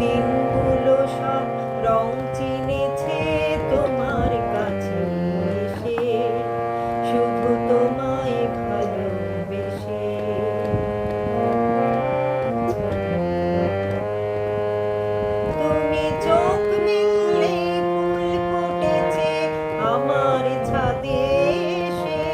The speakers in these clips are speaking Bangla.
দিনগুলো সব রং চিনেছে তোমার কাছে এসে। শুধু তোমায় ভালোবেসে। তুমি চোখ মিললে ফুল ফুটেছে আমার ছাদে এসে।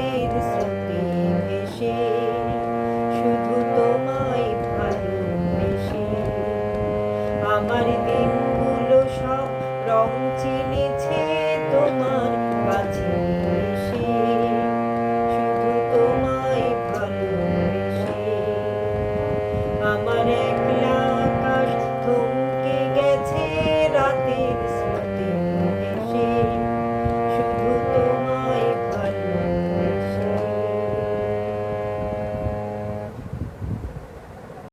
রাতের স্রোতে ভেসে শুধু তোমায় ভালোবেসে। আমার দিনগুলো সব রং চিনে